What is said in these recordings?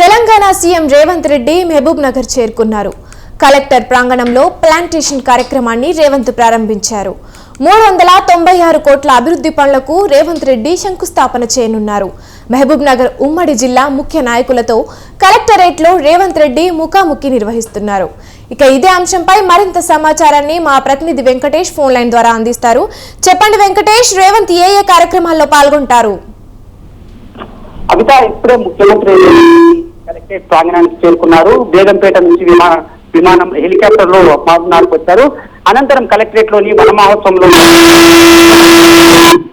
Telangana CM Revanth Reddy Mahabub Nagar చేరుకున్నారు. Collector ప్రాంగణంలో plantation కార్యక్రమాన్ని రేవంత్ ప్రారంభించారు. మూడు వందల తొంభై ఆరు కోట్ల అభివృద్ధి పనులకు రేవంత్ రెడ్డి శంకుస్థాపన చేయనున్నారు. మహబూబ్ నగర్ ఉమ్మడి జిల్లా ముఖ్య నాయకులతో కలెక్టరేట్లో రేవంత్ రెడ్డి ముఖాముఖి నిర్వహిస్తున్నారు. ఇక ఇదే అంశంపై మరింత సమాచారాన్ని మా ప్రతినిధి వెంకటేష్ ఫోన్ లైన్ ద్వారా అందిస్తారు. చెప్పండి వెంకటేష్ రేవంత్ ఏ ఏ కార్యక్రమాల్లో పాల్గొంటారు? అమితా ఇప్పుడే ముఖ్యమంత్రి కలెక్టరేట్ ప్రాంగణానికి చేరుకున్నారు. బేగంపేట నుంచి విమాన విమానం హెలికాప్టర్లో మహబూబ్నార్కు వచ్చారు. అనంతరం కలెక్టరేట్లోని వన మహోత్సవంలో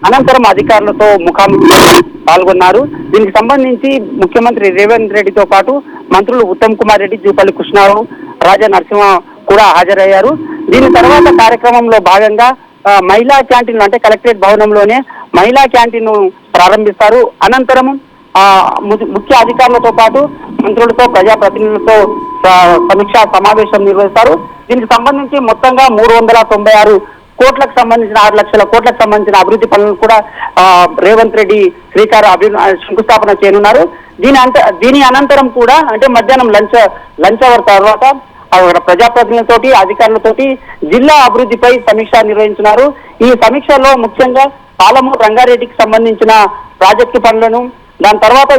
అనంతరం అధికారులతో ముఖాముఖి పాల్గొన్నారు. దీనికి సంబంధించి ముఖ్యమంత్రి రేవంత్ రెడ్డితో పాటు మంత్రులు ఉత్తమ్ కుమార్ రెడ్డి జూపల్లి కృష్ణారావు రాజా నరసింహ కూడా హాజరయ్యారు. దీని తర్వాత కార్యక్రమంలో భాగంగా మహిళా క్యాంటీన్ అంటే కలెక్టరేట్ భవనంలోనే మహిళా క్యాంటీన్ ప్రారంభిస్తారు. అనంతరం ముఖ్య అధికారులతో పాటు మంత్రులతో ప్రజాప్రతినిధులతో సమీక్షా సమావేశం నిర్వహిస్తారు. దీనికి సంబంధించి మొత్తంగా మూడు వందల తొంభై ఆరు కోట్లకు సంబంధించిన ఆరు లక్షల కోట్లకు సంబంధించిన అభివృద్ధి పనులను కూడా రేవంత్ రెడ్డి శ్రీకారు అభి శంకుస్థాపన చేయనున్నారు. దీని అంత దీని అనంతరం కూడా అంటే మధ్యాహ్నం లంచ్ లంచ్ అవర్ తర్వాత ప్రజాప్రతినిధులతోటి అధికారులతోటి జిల్లా అభివృద్ధిపై సమీక్ష నిర్వహించినారు ఈ సమీక్షలో ముఖ్యంగా పాలమూరు రంగారెడ్డికి సంబంధించిన ప్రాజెక్టు పనులను దాని తర్వాత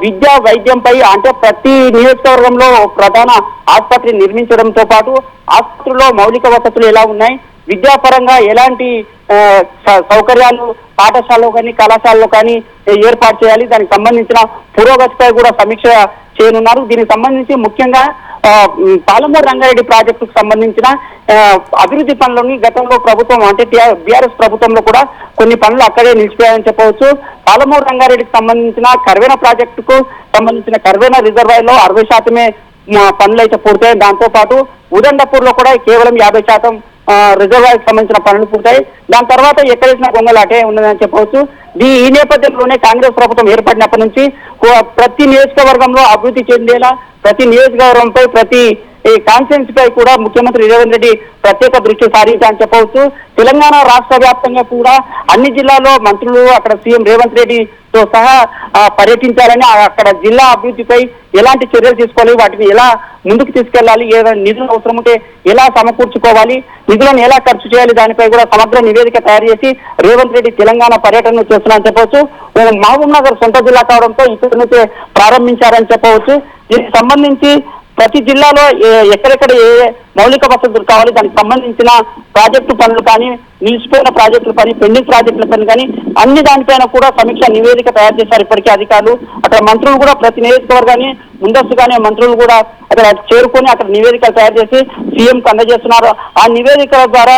విద్యా వైద్యంపై అంటే ప్రతి నియోజకవర్గంలో ప్రధాన ఆసుపత్రి నిర్మించడంతో పాటు ఆసుపత్రిలో మౌలిక వసతులు ఎలా ఉన్నాయి విద్యాపరంగా ఎలాంటి స- సౌకర్యాలు పాఠశాలలో కానీ కళాశాలలో కానీ ఏర్పాటు చేయాలి దానికి సంబంధించిన పురోగతిపై కూడా సమీక్ష చేయనున్నారు. దీనికి సంబంధించి ముఖ్యంగా ఆ, పాలమూరు రంగారెడ్డి ప్రాజెక్టుకు సంబంధించిన అభివృద్ధి పనులని గతంలో ప్రభుత్వం అంటే బీఆర్ఎస్ ప్రభుత్వంలో కూడా కొన్ని పనులు అక్కడే నిలిచిపోయాయని చెప్పవచ్చు. పాలమూరు రంగారెడ్డికి సంబంధించిన కర్వేన ప్రాజెక్టుకు సంబంధించిన కర్వేన రిజర్వాయర్లో అరవై శాతమే పనులు అయితే పూర్తయ్యాయి. దాంతో పాటు ఉదండపూర్లో కూడా కేవలం యాభై శాతం రిజర్వాయర్కి సంబంధించిన పనులు పూర్తయి దాని తర్వాత ఎక్కడేసిన గొంగలాటే ఉన్నదని చెప్పవచ్చు. ఈ నేపథ్యంలోనే కాంగ్రెస్ ప్రభుత్వం ఏర్పడినప్పటి నుంచి ప్రతి నియోజకవర్గంలో అభివృద్ధి చెందేలా ప్రతి నియోజకవర్గంపై ప్రతి ఈ కాన్ఫరెన్స్ పై కూడా ముఖ్యమంత్రి రేవంత్ రెడ్డి ప్రత్యేక దృష్టి సారించాలని చెప్పవచ్చు. తెలంగాణ రాష్ట్ర వ్యాప్తంగా కూడా అన్ని జిల్లాల్లో మంత్రులు అక్కడ సీఎం రేవంత్ రెడ్డితో సహా పర్యటించాలని అక్కడ జిల్లా అభివృద్ధిపై ఎలాంటి చర్యలు తీసుకోవాలి వాటిని ఎలా ముందుకు తీసుకెళ్ళాలి ఏదైనా నిధులు అవసరం ఉంటే ఎలా సమకూర్చుకోవాలి నిధులను ఎలా ఖర్చు చేయాలి దానిపై కూడా సమగ్ర నివేదిక తయారు చేసి రేవంత్ రెడ్డి తెలంగాణ పర్యటన చేస్తున్నారని చెప్పవచ్చు. మహబూబ్ నగర్ సొంత జిల్లా కావడంతో ఇక్కడ నుంచే ప్రారంభించారని చెప్పవచ్చు. దీనికి సంబంధించి ప్రతి జిల్లాలో ఏ- ఎక్కడెక్కడ ఏ మౌలిక వసతులు కావాలి దానికి సంబంధించిన ప్రాజెక్టు పనులు కానీ నిలిచిపోయిన ప్రాజెక్టుల పని పెండింగ్ ప్రాజెక్టుల పని కానీ అన్ని దానిపైన కూడా సమీక్ష నివేదిక తయారు చేశారు ఇప్పటికే అధికారులు. అక్కడ మంత్రులు కూడా ప్రతి నియోజకవర్గాన్ని ముందస్తుగానే మంత్రులు కూడా అక్కడ చేరుకొని అక్కడ నివేదికలు తయారు చేసి సీఎం కు అందజేస్తున్నారు. ఆ నివేదికల ద్వారా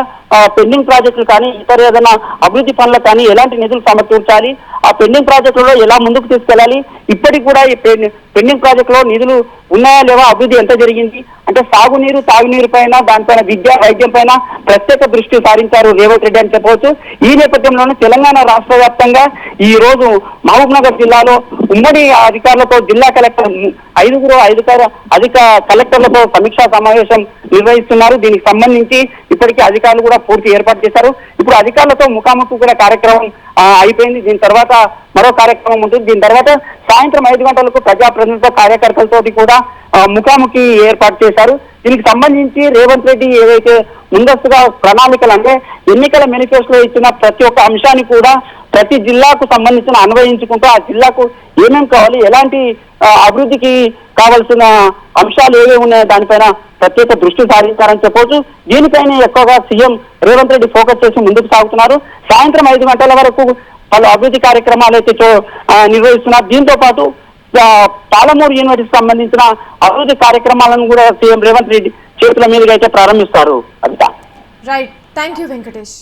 పెండింగ్ ప్రాజెక్టులు కానీ ఇతర ఏదైనా అభివృద్ధి పనులు కానీ ఎలాంటి నిధులు సమకూర్చాలి ఆ పెండింగ్ ప్రాజెక్టులలో ఎలా ముందుకు తీసుకెళ్ళాలి ఇప్పటికి కూడా ఈ పెండింగ్ ప్రాజెక్టులో నిధులు ఉన్నాయా లేవా అభివృద్ధి ఎంత జరిగింది అంటే సాగునీరు తాగునీరు పైన దానిపైన విద్య వైద్యం పైన ప్రత్యేక దృష్టి సారించారు రేవంత్ రెడ్డి అని చెప్పవచ్చు. ఈ నేపథ్యంలోనే తెలంగాణ రాష్ట్ర వ్యాప్తంగా ఈ రోజు మహబూబ్ నగర్ జిల్లాలో ఉమ్మడి అధికారులతో జిల్లా కలెక్టర్ ఐదుగురు అధికార అధిక కలెక్టర్లతో సమీక్షా సమావేశం నిర్వహిస్తున్నారు. దీనికి సంబంధించి ఇప్పటికే అధికారులు కూడా పూర్తి ఏర్పాటు చేశారు. ఇప్పుడు అధికారులతో ముఖాముఖి కూడా కార్యక్రమం అయిపోయింది. దీని తర్వాత మరో కార్యక్రమం ఉంటుంది. దీని తర్వాత సాయంత్రం ఐదు గంటలకు ప్రజాప్రతినిధులతో కార్యకర్తలతోటి కూడా ముఖాముఖి ఏర్పాటు చేశారు. దీనికి సంబంధించి రేవంత్ రెడ్డి ఏదైతే ముందస్తుగా ప్రణాళికలు అంటే ఎన్నికల మేనిఫెస్టోలో ఇచ్చిన ప్రతి ఒక్క అంశాన్ని కూడా ప్రతి జిల్లాకు సంబంధించిన అన్వయించుకుంటూ ఆ జిల్లాకు ఏమేం కావాలి ఎలాంటి అభివృద్ధికి కావాల్సిన అంశాలు ఏవేవి ఉన్నాయో దానిపైన ప్రత్యేక దృష్టి సారించారని చెప్పవచ్చు దీనిపైన ఎక్కువగా సీఎం రేవంత్ రెడ్డి ఫోకస్ చేసి ముందుకు సాగుతున్నారు. సాయంత్రం ఐదు గంటల వరకు పలు అభివృద్ధి కార్యక్రమాలు అయితే నిర్వహిస్తున్నారు. దీంతో పాటు పాలమూరు యూనివర్సిటీకి సంబంధించిన అభివృద్ధి కార్యక్రమాలను కూడా సీఎం రేవంత్ రెడ్డి చేతుల మీదుగా అయితే ప్రారంభిస్తారు. అంతా రైట్ థ్యాంక్ యూ వెంకటేష్